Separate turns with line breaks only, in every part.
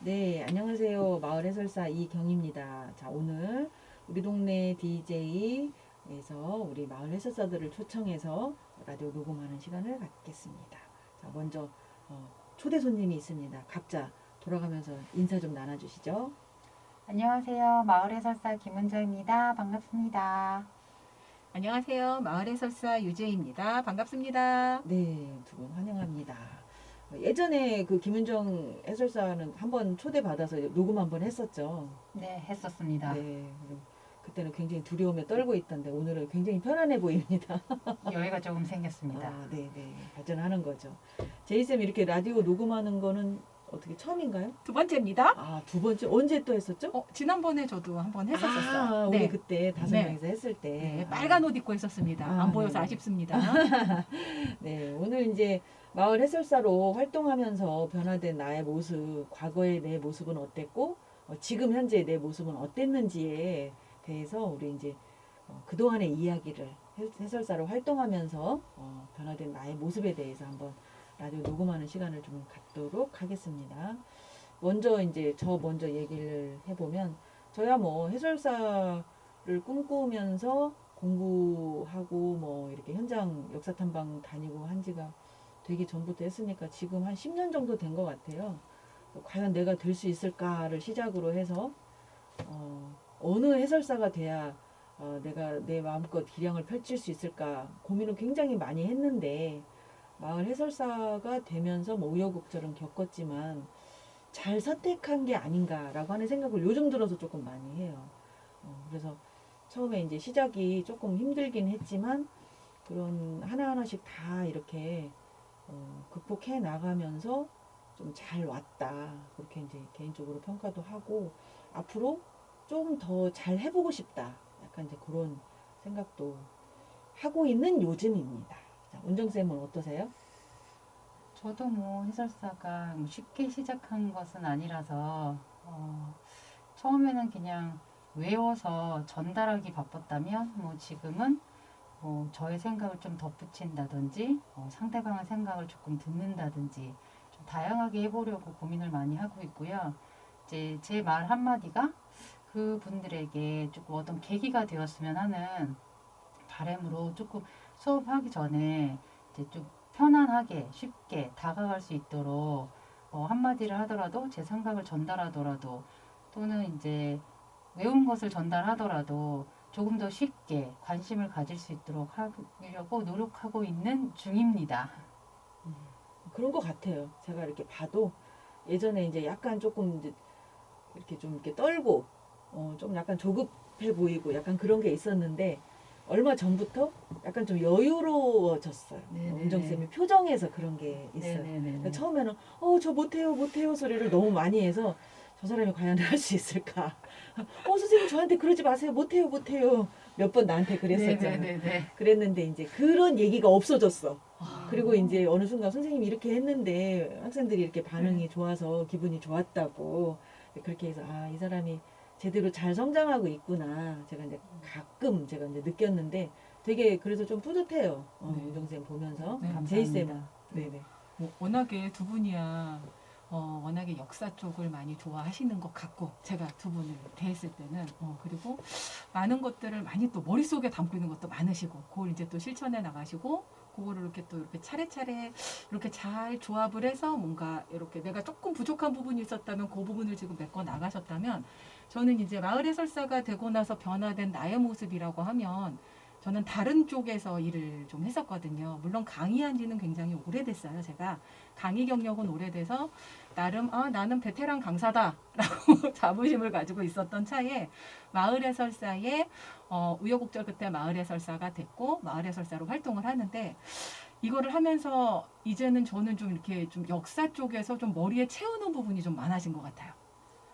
네, 안녕하세요. 마을 해설사 이경입니다. 자, 오늘 우리 동네 DJ에서 우리 마을 해설사들을 초청해서 라디오 녹음하는 시간을 갖겠습니다. 자, 먼저 어, 초대 손님이 있습니다. 각자 돌아가면서 인사 좀 나눠주시죠.
안녕하세요. 마을 해설사 김은정입니다. 반갑습니다.
안녕하세요. 마을의 설사 유재입니다. 반갑습니다.
네, 두 분 환영합니다. 어, 예전에 그 김은정 해설사는 한번 초대받아서 녹음 한번 했었죠.
네, 했었습니다.
네, 그때는 굉장히 두려움에 떨고 있던데 오늘은 굉장히 편안해 보입니다.
여유가 조금 생겼습니다.
아, 네, 네. 발전하는 거죠. 제이쌤 이렇게 라디오 녹음하는 거는 어떻게 처음인가요?
두 번째입니다.
아, 두 번째 언제 또 했었죠?
어, 지난번에 저도 한번 했었었어요.
아, 우리
네.
그때 다섯
네.
명이서 했을 때.
네,
아,
빨간 옷 입고 했었습니다.
아,
안 보여서
네네.
아쉽습니다.
네, 오늘 이제 마을 해설사로 활동하면서 변화된 나의 모습, 과거의 내 모습은 어땠고, 어, 지금 현재 내 모습은 어땠는지에 대해서 우리 이제 어, 그동안의 이야기를 해- 해설사로 활동하면서 어, 변화된 나의 모습에 대해서 한번 라디오 녹음하는 시간을 좀 갖도록 하겠습니다. 먼저 이제 저 먼저 얘기를 해보면 저야 뭐 해설사를 꿈꾸면서 공부하고 뭐 이렇게 현장 역사 탐방 다니고 한 지가 되기 전부터 했으니까 지금 한 10년 정도 된 것 같아요. 과연 내가 될 수 있을까를 시작으로 해서 어, 어느 해설사가 돼야 어, 내가 내 마음껏 기량을 펼칠 수 있을까 고민을 굉장히 많이 했는데 마을 해설사가 되면서 뭐 우여곡절은 겪었지만 잘 선택한 게 아닌가라고 하는 생각을 요즘 들어서 조금 많이 해요. 어, 그래서 처음에 이제 시작이 조금 힘들긴 했지만 그런 하나하나씩 다 이렇게 어, 극복해 나가면서 좀 잘 왔다. 그렇게 이제 개인적으로 평가도 하고 앞으로 좀 더 잘 해보고 싶다. 약간 이제 그런 생각도 하고 있는 요즘입니다. 자, 운정쌤은 어떠세요?
저도 뭐 해설사가 뭐 쉽게 시작한 것은 아니라서 어, 처음에는 그냥 외워서 전달하기 바빴다면 뭐 지금은 뭐 저의 생각을 좀 덧붙인다든지 어, 상대방의 생각을 조금 듣는다든지 좀 다양하게 해보려고 고민을 많이 하고 있고요. 이제 제 말 한마디가 그 분들에게 조금 어떤 계기가 되었으면 하는 바람으로 조금 수업하기 전에 이제 좀 편안하게 쉽게 다가갈 수 있도록 어, 한마디를 하더라도 제 생각을 전달하더라도 또는 이제 외운 것을 전달하더라도 조금 더 쉽게 관심을 가질 수 있도록 하려고 노력하고 있는 중입니다.
그런 것 같아요. 제가 이렇게 봐도 예전에 이제 약간 조금 이제 이렇게 좀 이렇게 떨고 어, 좀 약간 조급해 보이고 약간 그런 게 있었는데 얼마 전부터 약간 좀 여유로워졌어요.
네네네.
운정 쌤이 표정에서 그런 게 있어요. 그러니까 처음에는 어 저 못해요 못해요 소리를 너무 많이 해서 저 사람이 과연 할 수 있을까? 어 선생님 저한테 그러지 마세요 못해요 못해요 몇 번 나한테 그랬었잖아요.
네네네.
그랬는데 이제 그런 얘기가 없어졌어.
아,
그리고 이제 어느 순간 선생님이 이렇게 했는데 학생들이 이렇게 반응이 좋아서 기분이 좋았다고 그렇게 해서 아 이 사람이 제대로 잘 성장하고 있구나 제가 이제 가끔 제가 이제 느꼈는데 되게 그래서 좀 뿌듯해요 어,
네.
운정쌤 보면서
네,
제이
감사합니다.
네네
뭐 워낙에 두 분이야 어, 워낙에 역사 쪽을 많이 좋아하시는 것 같고 제가 두 분을 대했을 때는 어, 그리고 많은 것들을 많이 또 머릿속에 담고 있는 것도 많으시고 그걸 이제 또 실천해 나가시고 그거를 이렇게 또 이렇게 차례차례 이렇게 잘 조합을 해서 뭔가 이렇게 내가 조금 부족한 부분이 있었다면 그 부분을 지금 메꿔 나가셨다면 저는 이제 마을 해설사가 되고 나서 변화된 나의 모습이라고 하면 저는 다른 쪽에서 일을 좀 했었거든요. 물론 강의한 지는 굉장히 오래됐어요. 제가 강의 경력은 오래돼서 나름 아 나는 베테랑 강사다라고 자부심을 가지고 있었던 차에 마을 해설사에 어, 우여곡절 끝에 마을 해설사가 됐고 마을 해설사로 활동을 하는데 이거를 하면서 이제는 저는 좀 이렇게 좀 역사 쪽에서 좀 머리에 채우는 부분이 좀 많아진 것 같아요.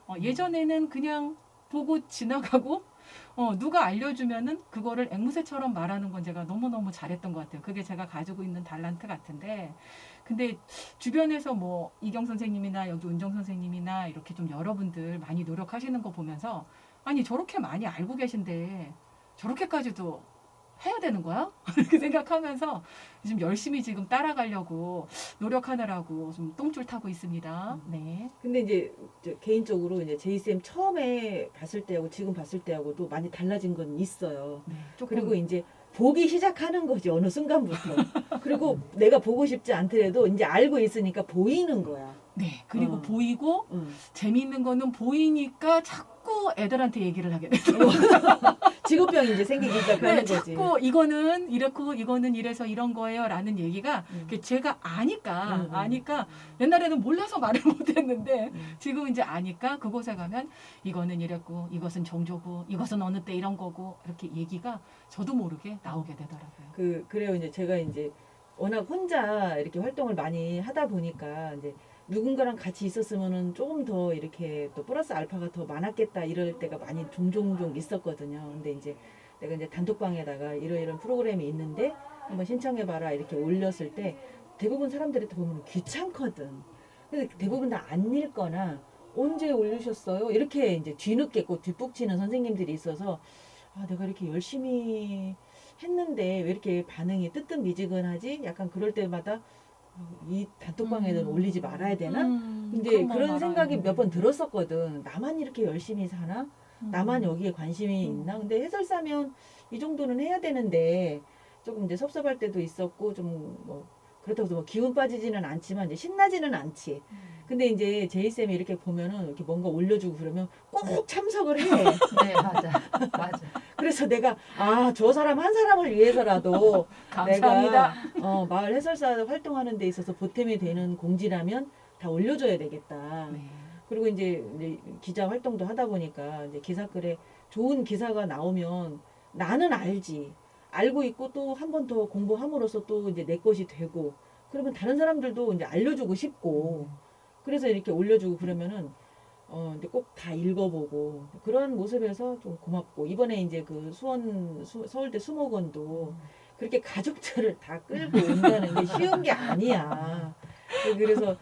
어, 예전에는 그냥 보고 지나가고 어, 누가 알려주면은 그거를 앵무새처럼 말하는 건 제가 너무너무 잘했던 것 같아요. 그게 제가 가지고 있는 달란트 같은데. 근데 주변에서 뭐 이경 선생님이나 여기 운정 선생님이나 이렇게 좀 여러분들 많이 노력하시는 거 보면서 아니 저렇게 많이 알고 계신데 저렇게까지도 해야 되는 거야? 이렇게 생각하면서 지금 열심히 지금 따라가려고 노력하느라고 좀 똥줄 타고 있습니다. 네.
근데 이제 저 개인적으로 이제 제이쌤 처음에 봤을 때하고 지금 봤을 때하고도 많이 달라진 건 있어요.
네, 조금
그리고 이제 보기 시작하는 거지 어느 순간부터. 그리고 내가 보고 싶지 않더라도 이제 알고 있으니까 보이는 거야.
네 그리고
어.
보이고
응.
재미있는 거는 보이니까 자꾸 애들한테 얘기를 하게 돼요.
직업병이 이제 생기기 시작하는
네,
거지.
자꾸 이거는 이렇고 이거는 이래서 이런 거예요라는 얘기가
음.
그 제가 아니까
음, 음.
아니까 옛날에는 몰라서 말을 못했는데
음.
지금 이제 아니까 그곳에 가면 이거는 이랬고 이것은 정조고 이것은 어느 때 이런 거고 이렇게 얘기가 저도 모르게 나오게 되더라고요.
그 그래요 이제 제가 이제 워낙 혼자 이렇게 활동을 많이 하다 보니까 이제 누군가랑 같이 있었으면은 조금 더 이렇게 또 플러스 알파가 더 많았겠다 이럴 때가 많이 종종종 있었거든요. 근데 이제 내가 이제 단톡방에다가 이러이런 프로그램이 있는데 한번 신청해봐라 이렇게 올렸을 때 대부분 사람들이 다 보면 귀찮거든. 근데 대부분 다 안 읽거나 언제 올리셨어요? 이렇게 이제 뒤늦게 꼭 뒷북치는 선생님들이 있어서 아 내가 이렇게 열심히 했는데 왜 이렇게 반응이 뜨뜻미지근하지? 약간 그럴 때마다 어, 이 단톡방에는
음.
올리지 말아야 되나?
음,
근데
그런.
생각이 몇 번 들었었거든. 나만 이렇게 열심히 사나?
음.
나만 여기에 관심이
음.
있나? 근데 해설사면 이 정도는 해야 되는데 조금 이제 섭섭할 때도 있었고 좀 뭐 그렇다고 해서 뭐 기운 빠지지는 않지만 이제 신나지는 않지.
음.
근데 이제 제이 쌤이 이렇게 보면은 이렇게 뭔가 올려주고 그러면 꼭 참석을 해.
네 맞아 맞아.
그래서 내가 아 저 사람 한 사람을 위해서라도
감사합니다.
내가 어, 마을 해설사 활동하는 데 있어서 보탬이 되는 공지라면 다 올려줘야 되겠다.
네.
그리고 이제, 이제 기자 활동도 하다 보니까 이제 기사글에 좋은 기사가 나오면 나는 알지. 알고 있고 또 한 번 더 공부함으로써 또 이제 내 것이 되고 그러면 다른 사람들도 이제 알려주고 싶고 그래서 이렇게 올려주고 그러면은 어 근데 꼭 다 읽어보고 그런 모습에서 좀 고맙고 이번에 이제 그 수원 수, 서울대 수목원도 그렇게 가족들을 다 끌고 온다는 게 쉬운 게 아니야. 그래서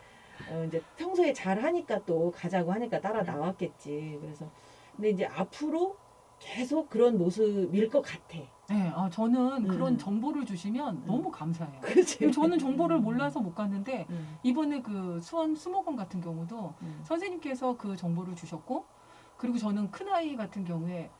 어 이제 평소에 잘 하니까 또 가자고 하니까 따라 나왔겠지. 그래서 근데 이제 앞으로 계속 그런 모습일 것 같아.
네, 아, 저는
음.
그런 정보를 주시면 너무 감사해요.
그치?
저는 정보를 몰라서 못 갔는데
음,
이번에 그 수원 수목원 같은 경우도
음.
선생님께서 그 정보를 주셨고 그리고 저는 큰 아이 같은 경우에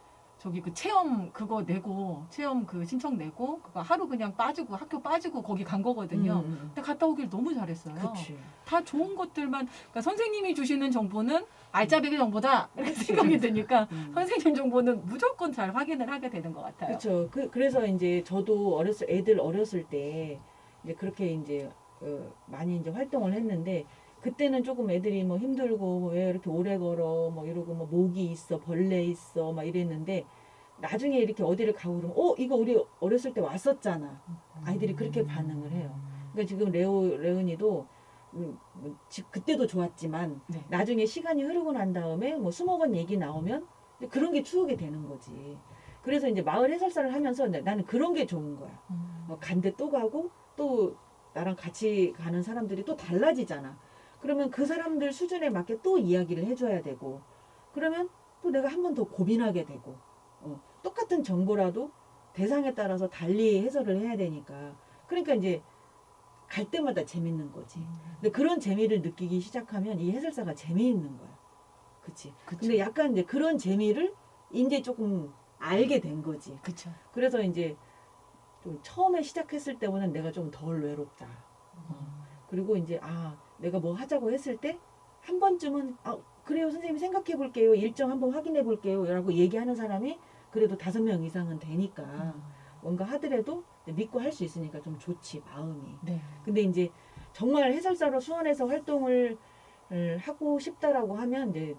저기 그 체험 그거 내고 체험 그 신청 내고 그거 하루 그냥 빠지고 학교 빠지고 거기 간 거거든요.
음, 음,
근데 갔다 오길 너무 잘했어요.
음. 그치.
다 좋은 것들만 그러니까 선생님이 주시는 정보는 알짜배기 정보다 이렇게. 생각이 드니까
음.
선생님 정보는 무조건 잘 확인을 하게 되는 것 같아요.
그렇죠. 그, 그래서 이제 저도 어렸을 애들 어렸을 때 이제 그렇게 이제 어, 많이 이제 활동을 했는데 그때는 조금 애들이 뭐 힘들고 뭐왜 이렇게 오래 걸어 뭐 이러고 뭐 모기 있어 벌레 있어 막 이랬는데 나중에 이렇게 어디를 가고 그러면 어 이거 우리 어렸을 때 왔었잖아 아이들이 그렇게 반응을 해요. 그러니까 지금 레오 레은이도 음, 뭐 지- 그때도 좋았지만
네.
나중에 시간이 흐르고 난 다음에 뭐 수목원 얘기 나오면 그런 게 추억이 되는 거지. 그래서 이제 마을 해설사를 하면서 나- 나는 그런 게 좋은 거야.
음.
어, 간데 또 가고 또 나랑 같이 가는 사람들이 또 달라지잖아. 그러면 그 사람들 수준에 맞게 또 이야기를 해줘야 되고 그러면 또 내가 한 번 더 고민하게 되고 어, 똑같은 정보라도 대상에 따라서 달리 해설을 해야 되니까 그러니까 이제 갈 때마다 재밌는 거지. 근데 그런 재미를 느끼기 시작하면 이 해설사가 재미있는 거야. 그치?
그쵸.
근데 약간 이제 그런 재미를 이제 조금 알게 된 거지.
그쵸.
그래서 이제 좀 처음에 시작했을 때보다는 내가 좀 덜 외롭다. 그리고 이제 아 내가 뭐 하자고 했을 때 한 번쯤은 아 그래요 선생님 생각해 볼게요 일정 한번 확인해 볼게요라고 얘기하는 사람이 그래도 다섯 명 이상은 되니까 뭔가 하더라도 믿고 할 수 있으니까 좀 좋지 마음이.
네.
근데 이제 정말 해설사로 수원에서 활동을 을 하고 싶다라고 하면 이제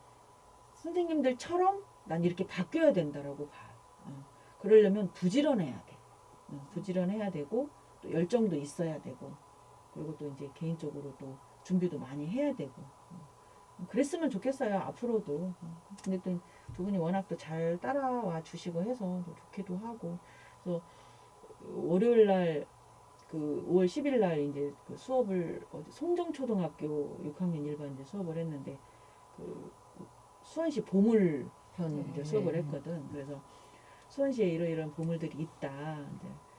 선생님들처럼 난 이렇게 바뀌어야 된다라고 봐. 어. 그러려면 부지런해야 돼. 어, 부지런해야 되고 또 열정도 있어야 되고 그리고 또 이제 개인적으로 또 준비도 많이 해야 되고 어. 그랬으면 좋겠어요 앞으로도. 어. 근데 또 두 분이 워낙 또 잘 따라와 주시고 해서 또 좋기도 하고 그래서 월요일 날 그 5월 10일 날 이제 그 수업을 송정초등학교 6학년 일반 이제 수업을 했는데 그 수원시 보물 편
네.
이제 수업을 했거든. 그래서 수원시에 이러이러한 보물들이 있다. 이제 그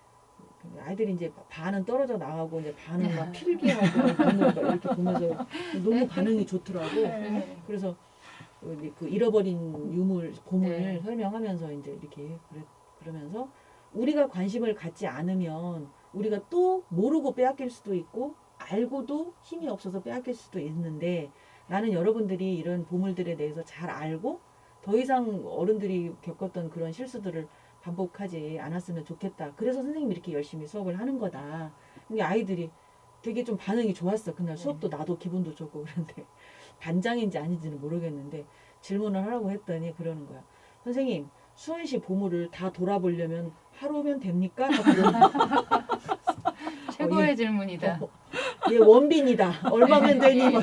아이들이 이제 반은 떨어져 나가고 이제 반은 막 필기하고 눈을 막 이렇게 보면서 너무 반응이 좋더라고.
네.
그래서 그- 그 잃어버린 유물 보물
네.
설명하면서 이제 이렇게 그래, 그러면서 우리가 관심을 갖지 않으면 우리가 또 모르고 빼앗길 수도 있고 알고도 힘이 없어서 빼앗길 수도 있는데 나는 여러분들이 이런 보물들에 대해서 잘 알고 더 이상 어른들이 겪었던 그런 실수들을 반복하지 않았으면 좋겠다. 그래서 선생님이 이렇게 열심히 수업을 하는 거다. 근데 아이들이 되게 좀 반응이 좋았어. 그날 수업도 나도 기분도 좋고 그런데 반장인지 아닌지는 모르겠는데 질문을 하라고 했더니 그러는 거야. 선생님, 수원시 보물을 다 돌아보려면 하루면 됩니까?
최고의
예.
질문이다.
어, 얘 원빈이다. 얼마면 되니? 막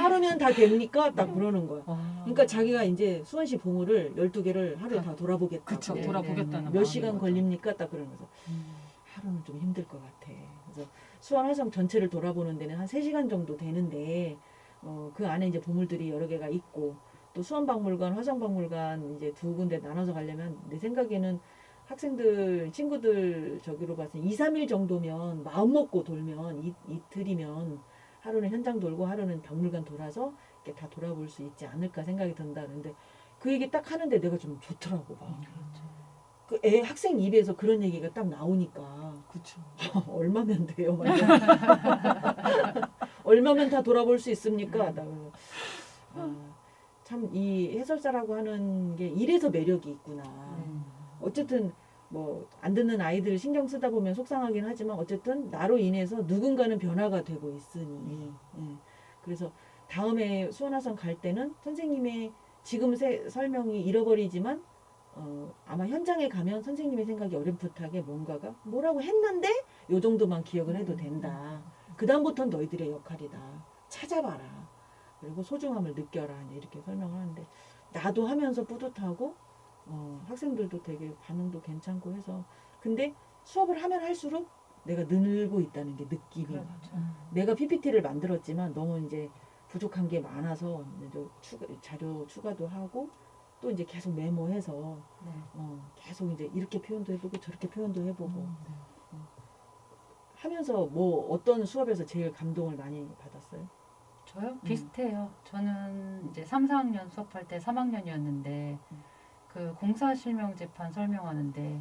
하루면 다 됩니까? 딱 그러는 거야. 그러니까 자기가 이제 수원시 보물을 12개를 하루에 다 돌아보겠다.
그쵸
네,
돌아보겠다는
몇
마음인
시간
거죠.
걸립니까? 딱 그러는 거죠.
음.
하루는 좀 힘들 것 같아. 그래서 수원 화성 전체를 돌아보는 데는 한 3시간 정도 되는데 어, 그 안에 이제 보물들이 여러 개가 있고 또 수원 박물관, 화성 박물관 이제 두 군데 나눠서 가려면 내 생각에는 학생들, 친구들 저기로 봐서 2, 3일 정도면 마음 먹고 돌면 이, 이틀이면 하루는 현장 돌고 하루는 박물관 돌아서 이렇게 다 돌아볼 수 있지 않을까 생각이 든다. 근데 그 얘기 딱 하는데 내가 좀 좋더라고. 막. 그 애 학생 입에서 그런 얘기가 딱 나오니까
그쵸.
얼마면 돼요? 막. 얼마면 다 돌아볼 수 있습니까? 아, 참이 해설사라고 하는 게 이래서 매력이 있구나.
음.
어쨌든 뭐 안 듣는 아이들 신경 쓰다 보면 속상하긴 하지만 어쨌든 나로 인해서 누군가는 변화가 되고 있으니 예. 그래서 다음에 수원화성 갈 때는 선생님의 지금 세, 설명이 잃어버리지만 어, 아마 현장에 가면 선생님의 생각이 어렴풋하게 뭔가가 뭐라고 했는데 요 정도만 기억을 해도 된다. 그 다음부터는 너희들의 역할이다. 찾아봐라. 그리고 소중함을 느껴라. 이렇게 설명을 하는데 나도 하면서 뿌듯하고 어, 학생들도 되게 반응도 괜찮고 해서 근데 수업을 하면 할수록 내가 늘고 있다는 게 느낌이 와.
그렇죠.
내가 PPT를 만들었지만 너무 이제 부족한 게 많아서 이제 좀 추가, 자료 추가도 하고 또 이제 계속 메모해서
네.
어, 계속 이제 이렇게 표현도 해보고 저렇게 표현도 해보고
음, 네.
하면서 뭐 어떤 수업에서 제일 감동을 많이 받았어요?
저요? 비슷해요. 저는 이제 3, 4학년 수업할 때 3학년이었는데
음.
그 공사 실명 재판 설명하는데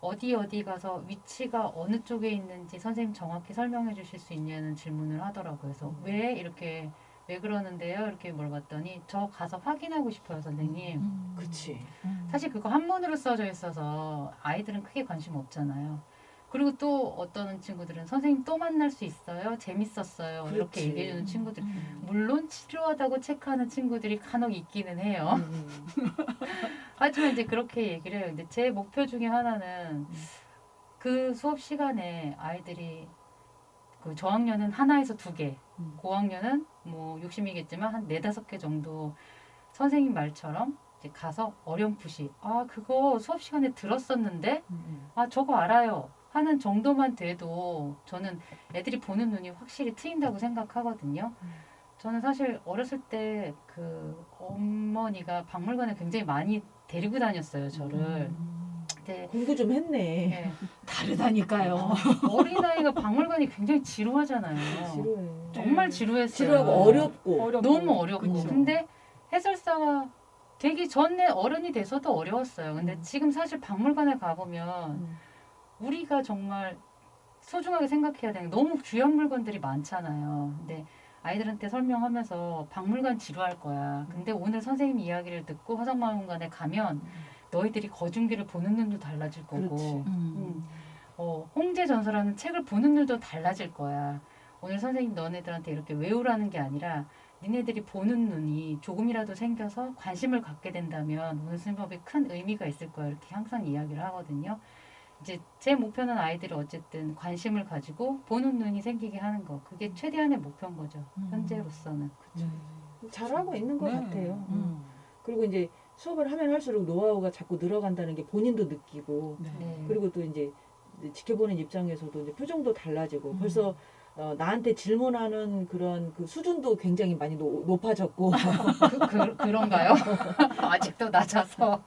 어디 어디 가서 위치가 어느 쪽에 있는지 선생님 정확히 설명해 주실 수 있냐는 질문을 하더라고요. 그래서
음.
왜 이렇게 왜 그러는데요? 이렇게 물어봤더니 저 가서 확인하고 싶어요, 선생님.
음.
그치.
음.
사실 그거 한문으로 써져 있어서 아이들은 크게 관심 없잖아요. 그리고 또 어떤 친구들은 선생님 또 만날 수 있어요? 재밌었어요. 이렇게
그렇지.
얘기해 주는 친구들.
음.
물론 치료하다고 체크하는 친구들이 간혹 있기는 해요.
음,
하지만 이제 그렇게 얘기를 해요. 근데 제 목표 중에 하나는 그 수업 시간에 아이들이 그 저학년은 하나에서 두 개,
음.
고학년은 뭐 욕심이겠지만 한 네다섯 개 정도 선생님 말처럼 이제 가서 어렴풋이 아 그거 수업 시간에 들었었는데
음,
아 저거 알아요 하는 정도만 돼도 저는 애들이 보는 눈이 확실히 트인다고 생각하거든요.
음.
저는 사실 어렸을 때 그 어머니가 박물관에 굉장히 많이 데리고 다녔어요 저를.
음.
근데
공부 좀 했네.
예,
다르다니까요.
어린아이가 박물관이 굉장히 지루하잖아요.
지루해.
정말 지루했어요.
지루하고 어렵고.
어렵고.
너무 어렵고.
그쵸.
근데 해설사가 되기 전에 어른이 돼서도 어려웠어요. 근데
음.
지금 사실 박물관에 가보면
음.
우리가 정말 소중하게 생각해야 되는 너무 귀한 물건들이 많잖아요. 근데 아이들한테 설명하면서 박물관 지루할 거야. 근데 오늘 선생님 이야기를 듣고 화성박물관에 가면 너희들이 거중기를 보는 눈도 달라질 거고
그렇지.
음.
어, 홍제 전설하는 책을 보는 눈도 달라질 거야. 오늘 선생님 너네들한테 이렇게 외우라는 게 아니라 니네들이 보는 눈이 조금이라도 생겨서 관심을 갖게 된다면 오늘 수업에 큰 의미가 있을 거야. 이렇게 항상 이야기를 하거든요. 이제 제 목표는 아이들이 어쨌든 관심을 가지고 보는 눈이 생기게 하는 거. 그게 최대한의 목표인 거죠.
음.
현재로서는.
네.
잘하고 있는 것
네.
같아요. 음.
음.
그리고 이제 수업을 하면 할수록 노하우가 자꾸 늘어간다는 게 본인도 느끼고
네.
네.
그리고 또 이제 지켜보는 입장에서도 이제 표정도 달라지고
음.
벌써 어, 나한테 질문하는 그런 그 수준도 굉장히 많이 노, 높아졌고
그, 그, 그런가요? 아직도 낮아서.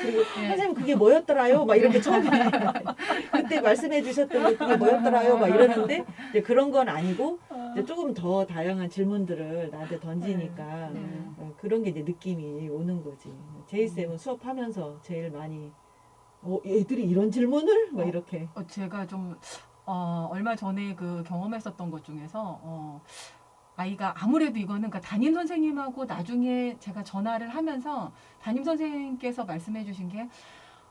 그리고
네.
선생님 그게 뭐였더라요? 막 이렇게 처음에 그때 말씀해 주셨던 게 그게 뭐였더라요? 막 이러는데 이제 그런 건 아니고 이제 조금 더 다양한 질문들을 나한테 던지니까
네.
어, 그런 게 이제 느낌이 오는 거지. 제이 쌤은 수업하면서 제일 많이 어 애들이 이런 질문을 막
어.
이렇게
어, 제가 좀 어, 얼마 전에 그 경험했었던 것 중에서 어, 아이가 아무래도 이거는 그 담임 선생님하고 나중에 제가 전화를 하면서 담임 선생님께서 말씀해 주신 게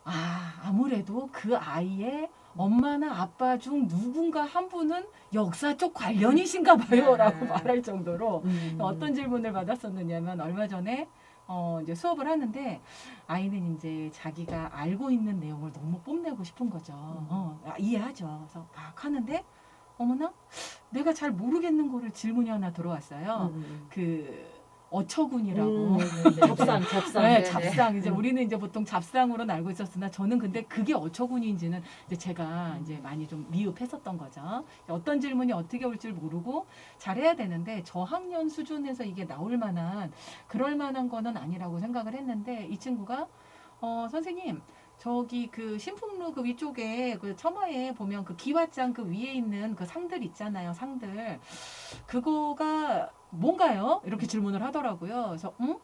아, 아무래도 그 아이의 엄마나 아빠 중 누군가 한 분은 역사 쪽 관련이신가 봐요라고
네.
말할 정도로
음.
어떤 질문을 받았었느냐면 얼마 전에 어 이제 수업을 하는데 아이는 이제 자기가 알고 있는 내용을 너무 뽐내고 싶은 거죠. 어, 아, 이해하죠. 그래서 막 하는데 어머나 내가 잘 모르겠는 거를 질문이 하나 들어왔어요.
음.
그 어처군이라고.
음, 잡상 잡상
네,
네네.
잡상 이제
음.
우리는 이제 보통 잡상으로 알고 있었으나 저는 근데 그게 어처군인지는 이제 제가 이제 많이 좀 미흡했었던 거죠. 어떤 질문이 어떻게 올지 모르고 잘해야 되는데 저학년 수준에서 이게 나올 만한 그럴 만한 거는 아니라고 생각을 했는데 이 친구가 어 선생님 저기 그 신풍루 그 위쪽에 그 처마에 보면 그 기와장 그 위에 있는 그 상들 있잖아요 상들 그거가 뭔가요? 이렇게 질문을 하더라고요. 그래서 응?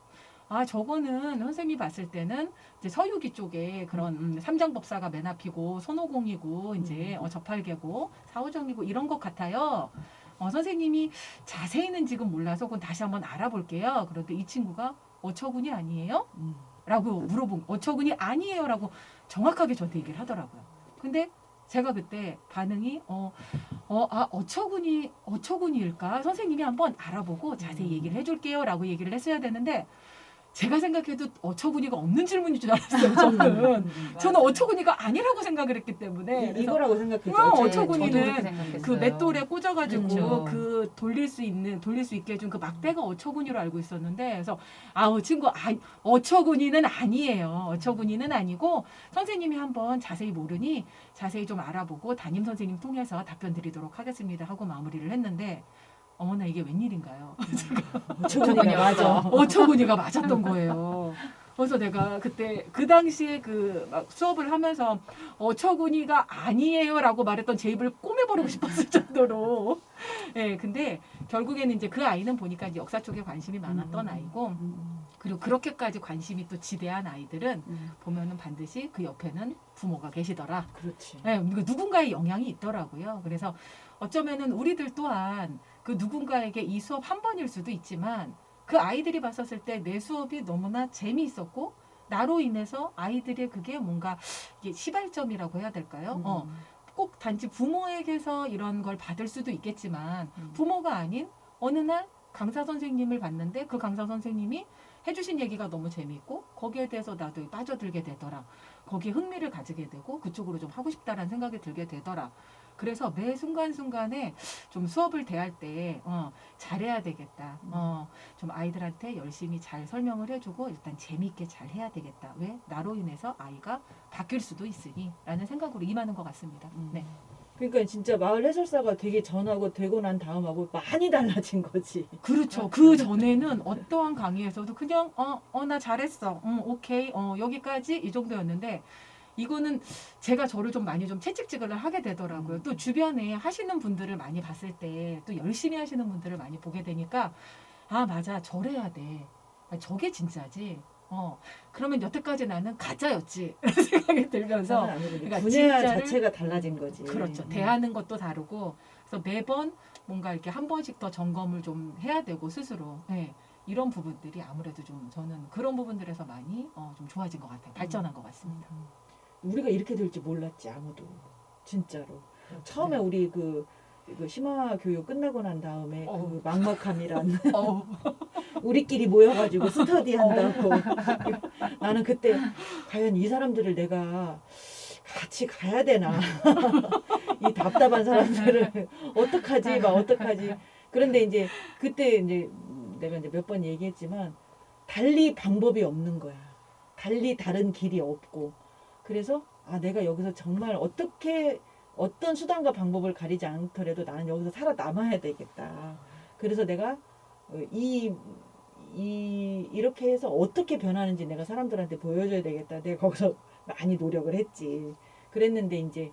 아 저거는 선생님이 봤을 때는 이제 서유기 쪽에 그런 음, 삼장법사가 맨 앞이고 손오공이고 이제
음.
어, 저팔계고 사오정이고 이런 것 같아요. 어, 선생님이 자세히는 지금 몰라서 그건 다시 한번 알아볼게요. 그런데 이 친구가 어처군이 아니에요?
음.
라고 물어본 어처군이 아니에요 라고 정확하게 저한테 얘기를 하더라고요. 근데 제가 그때 반응이 어, 어, 아, 어처군이, 어처군일까? 선생님이 한번 알아보고 자세히
음.
얘기를 해줄게요 라고 얘기를 했어야 되는데 제가 생각해도 어처군이가 없는 질문인 줄 알았어요, 저는.
음.
저는 어처군이가 아니라고 생각을 했기 때문에.
이- 이거라고 생각했죠.
어. 어처구니는.
그
맷돌에 꽂아가지고
그렇죠.
그 돌릴 수 있는 돌릴 수 있게 해준 그 막대가 어처구니로 알고 있었는데 그래서 아우 친구 아, 어처구니는 아니에요 어처구니는 아니고 선생님이 한번 자세히 모르니 자세히 좀 알아보고 담임 선생님 통해서 답변 드리도록 하겠습니다 하고 마무리를 했는데 어머나 이게 웬일인가요
어처구니가 맞아.
어처구니가 맞았던 거예요. 그래서 내가 그때 그 당시에 그 막 수업을 하면서 어처구니가 아니에요라고 말했던 제 입을 꼬매버리고 싶었을 정도로. 예, 근데 결국에는 이제 그 아이는 보니까 이제 역사 쪽에 관심이 많았던
음.
아이고
음.
그리고 그렇게까지 관심이 또 지대한 아이들은
음.
보면은 반드시 그 옆에는 부모가 계시더라.
그렇지.
네, 그 누군가의 영향이 있더라고요. 그래서 어쩌면은 우리들 또한 그 누군가에게 이 수업 한 번일 수도 있지만 그 아이들이 봤었을 때 내 수업이 너무나 재미있었고 나로 인해서 아이들의 그게 뭔가 이게 시발점이라고 해야 될까요?
음.
어, 꼭 단지 부모에게서 이런 걸 받을 수도 있겠지만
음.
부모가 아닌 어느 날 강사 선생님을 봤는데 그 강사 선생님이 해주신 얘기가 너무 재미있고 거기에 대해서 나도 빠져들게 되더라. 거기에 흥미를 가지게 되고 그쪽으로 좀 하고 싶다라는 생각이 들게 되더라. 그래서 매 순간순간에 좀 수업을 대할 때 어, 잘해야 되겠다. 어, 좀 아이들한테 열심히 잘 설명을 해주고 일단 재미있게 잘 해야 되겠다. 왜? 나로 인해서 아이가 바뀔 수도 있으니 라는 생각으로 임하는 것 같습니다.
음.
네.
그러니까 진짜 마을 해설사가 되게 전하고 되고 난 다음하고 많이 달라진 거지.
그렇죠. 그 전에는 어떠한 강의에서도 그냥 어, 어, 나 잘했어. 응, 오케이. 어, 여기까지 이 정도였는데 이거는 제가 저를 좀 많이 좀 채찍질을 하게 되더라고요.
음.
또 주변에 하시는 분들을 많이 봤을 때 또 열심히 하시는 분들을 많이 보게 되니까 아, 맞아. 저래야 돼. 아, 저게 진짜지. 어. 그러면 여태까지 나는 가짜였지. 생각이 들면서 그러니까
분야
진짜를-
자체가 달라진 거지.
그렇죠.
음.
대하는 것도 다르고 그래서 매번 뭔가 이렇게 한 번씩 더 점검을 좀 해야 되고 스스로 예, 이런 부분들이 아무래도 좀 저는 그런 부분들에서 많이 어, 좀 좋아진 것 같아요. 발전한 것 같습니다.
음. 우리가 이렇게 될줄 몰랐지 아무도. 진짜로. 처음에
네.
우리 그, 그 심화 교육 끝나고 난 다음에
어우.
그 막막함이란
어우,
우리끼리 모여가지고 스터디 한다고. 나는 그때 과연 이 사람들을 내가 같이 가야 되나? 이 답답한 사람들을 어떡하지? 막 어떡하지? 그런데 이제 그때 이제 내가 이제 몇 번 얘기했지만 달리 방법이 없는 거야. 달리 다른 길이 없고 그래서 아 내가 여기서 정말 어떻게 어떤 수단과 방법을 가리지 않더라도 나는 여기서 살아남아야 되겠다 그래서 내가 어, 이, 이, 이렇게 해서 어떻게 변하는지 내가 사람들한테 보여줘야 되겠다. 내가 거기서 많이 노력을 했지. 그랬는데 이제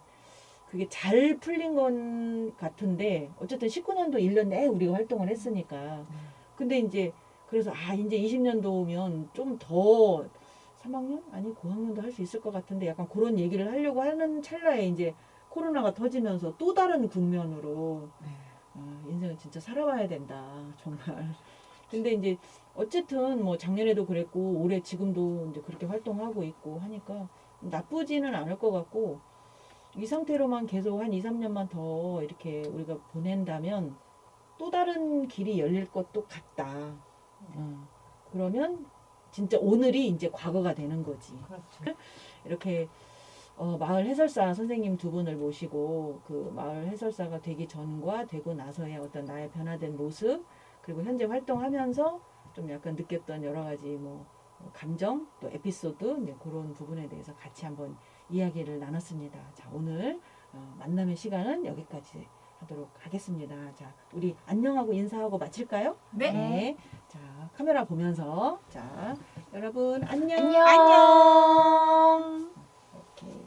그 그게 잘 풀린 건 같은데 어쨌든 19년도 1년 내에 우리가 활동을 했으니까 근데 이제 그래서 아 이제 20년도면 좀 더 3학년 아니 고학년도 할 수 있을 것 같은데 약간 그런 얘기를 하려고 하는 찰나에 이제 코로나가 터지면서 또 다른 국면으로
네.
아, 인생은 진짜 살아봐야 된다 정말. 근데 이제 어쨌든 뭐 작년에도 그랬고 올해 지금도 이제 그렇게 활동하고 있고 하니까 나쁘지는 않을 것 같고 이 상태로만 계속 한 2, 3년만 더 이렇게 우리가 보낸다면 또 다른 길이 열릴 것도 같다. 어, 그러면 진짜 오늘이 이제 과거가 되는 거지.
그렇죠.
이렇게 어, 마을 해설사 선생님 두 분을 모시고 그 마을 해설사가 되기 전과 되고 나서의 어떤 나의 변화된 모습 그리고 현재 활동하면서 좀 약간 느꼈던 여러 가지 뭐 어, 감정 또 에피소드 네, 그런 부분에 대해서 같이 한번 이야기를 나눴습니다. 자 오늘 어, 만남의 시간은 여기까지 하도록 하겠습니다. 자, 우리 안녕하고 인사하고 마칠까요?
네. 네.
자, 카메라 보면서 자, 여러분 안녕.
안녕.
오케이.